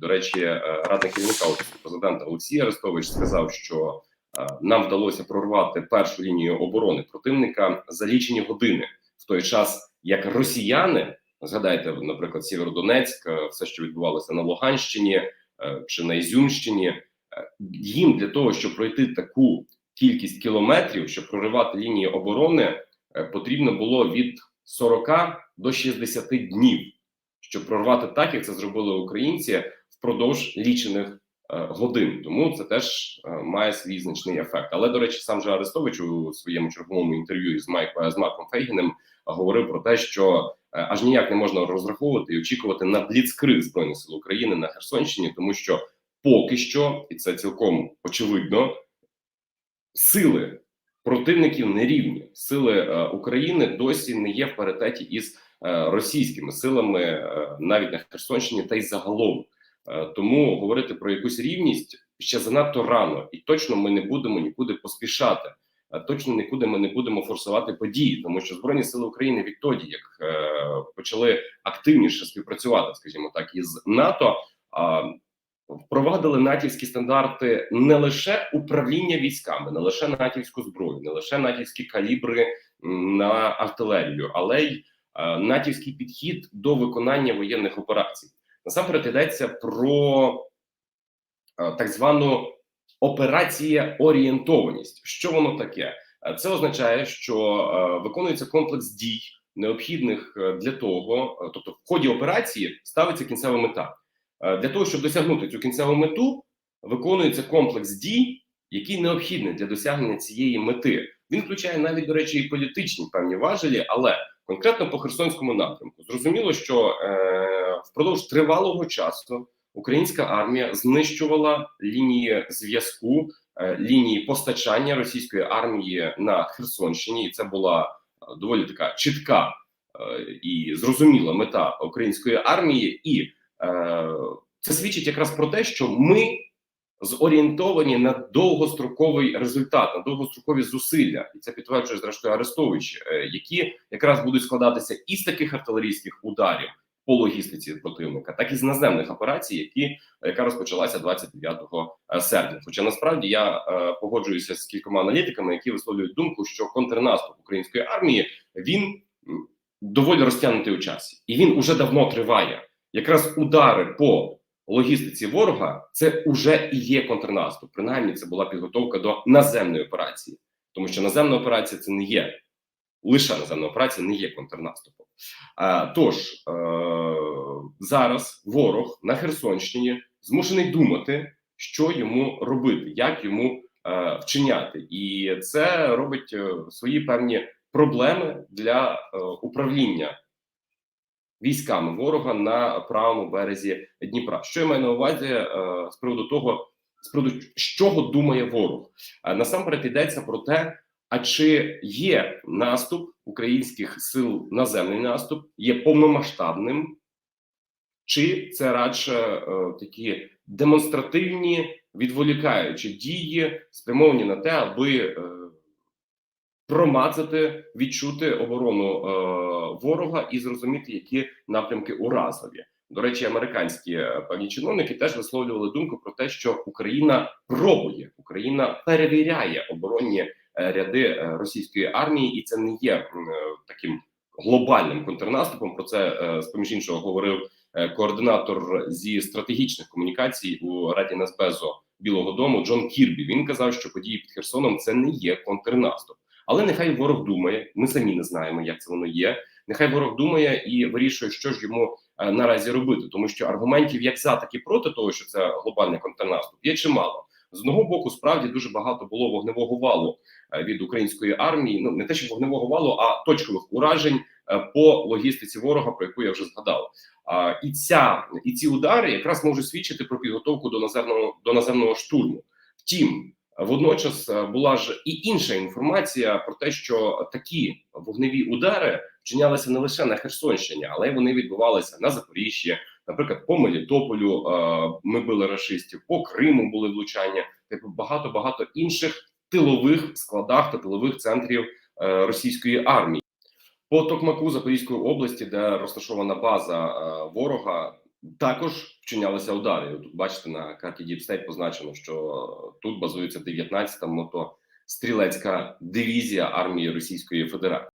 До речі, е, радник керівника президента Олексій Арестович сказав, що е, нам вдалося прорвати першу лінію оборони противника за лічені години, в той час як росіяни, згадайте, наприклад, Сєвєродонецьк, е, все, що відбувалося на Луганщині чи на Ізюмщині, їм для того, щоб пройти таку кількість кілометрів, щоб проривати лінії оборони, потрібно було від 40 до 60 днів, щоб прорвати так, як це зробили українці впродовж лічених е, годин. Тому це теж е, має свій значний ефект. Але до речі, сам же Арестович у своєму черговому інтерв'ю з Майк з Марком Фейгіним говорив про те, що е, аж ніяк не можна розраховувати і очікувати на бліцкриг збройних сил України на Херсонщині, тому що поки що, і це цілком очевидно, сили противників не рівні. Сили е, України досі не є в паритеті із е, російськими силами е, навіть на Херсонщині та й загалом. Е, тому говорити про якусь рівність ще занадто рано, і точно ми не будемо нікуди поспішати. Е, Точно нікуди ми не будемо форсувати події, тому що збройні сили України відтоді, як е, почали активніше співпрацювати, скажімо так, із НАТО, впровадили натівські стандарти не лише управління військами, не лише натівську зброю, не лише натівські калібри на артилерію, але й натівський підхід до виконання воєнних операцій. Насамперед йдеться про е, так звану операція орієнтованість. Що воно таке? Е, Це означає, що е, виконується комплекс дій, необхідних для того, тобто в ході операції ставиться кінцева мета. Для того, щоб досягнути цю кінцеву мету, виконується комплекс дій, який необхідний для досягнення цієї мети. Він включає навіть, до речі, і політичні певні важелі, але конкретно по Херсонському напрямку зрозуміло, що впродовж тривалого часу українська армія знищувала лінії зв'язку, е, лінії постачання російської армії на Херсонщині, і це була е, доволі така чітка е, і зрозуміла мета української армії, і це свідчить якраз про те, що ми зорієнтовані на довгостроковий результат, на довгострокові зусилля, і це підтверджує зрештою Арестович, які якраз будуть складатися із таких артилерійських ударів по логістиці противника, так і з наземних операцій, які яка розпочалася 29 серпня. Хоча насправді я е, погоджуюся з кількома аналітиками, які висловлюють думку, що контрнаступ української армії він доволі розтягнутий у часі, і він уже давно триває. Якраз удари по логістиці ворога це уже і є контрнаступ. Принаймні, це була підготовка до наземної операції, тому що наземна операція це не є лише наземна операція, не є контрнаступом. А, тож е, зараз ворог на Херсонщині змушений думати, що йому робити, як йому е, вчиняти, і це робить е, свої певні проблеми для е, управління військами ворога на правому березі Дніпра. Що я маю на увазі е, з приводу того, з приводу чого думає ворог? Е, насамперед йдеться про те, а чи є наступ українських сил, наземний наступ, є повномасштабним, чи це радше е, такі демонстративні відволікаючі дії, спрямовані на те, аби е, промацати, відчути оборону е, ворога і зрозуміти, які напрямки уразливі. До речі, американські е, певні чиновники теж висловлювали думку про те, що Україна пробує, Україна перевіряє оборонні ряди е, російської армії, і це не є е, таким глобальним контрнаступом. Про це е, з поміж іншого говорив е, координатор зі стратегічних комунікацій у Раді Нацбезу Білого Дому Джон Кірбі. Він казав, що події під Херсоном це не є контрнаступ. Але нехай ворог думає, ми самі не знаємо, як це воно є. Нехай ворог думає і вирішує, що ж йому е, наразі робити, тому що аргументів як за, так і проти того, що це глобальний контрнаступ, є чимало. З одного боку, справді дуже багато було вогневого валу е, від української армії. Ну не те, що вогневого валу, а точкових уражень е, по логістиці ворога, про яку я вже згадав. І ця і ці удари якраз можуть свідчити про підготовку до наземного до наземного штурму. Втім, водночас е, була ж і інша інформація про те, що такі вогневі удари вчинялися не лише на Херсонщині, але вони відбувалися на Запоріжжі, наприклад, по Мелітополю ми били рашистів, по Криму були влучання, типу багато багато інших тилових складах та тилових центрів е, російської армії. По Токмаку Запорізької області, де розташована база е, ворога, також вчинялися удари. Тут бачите на карті State позначено, що тут базується 19-та мотострілецька дивізія армії Російської Федерації.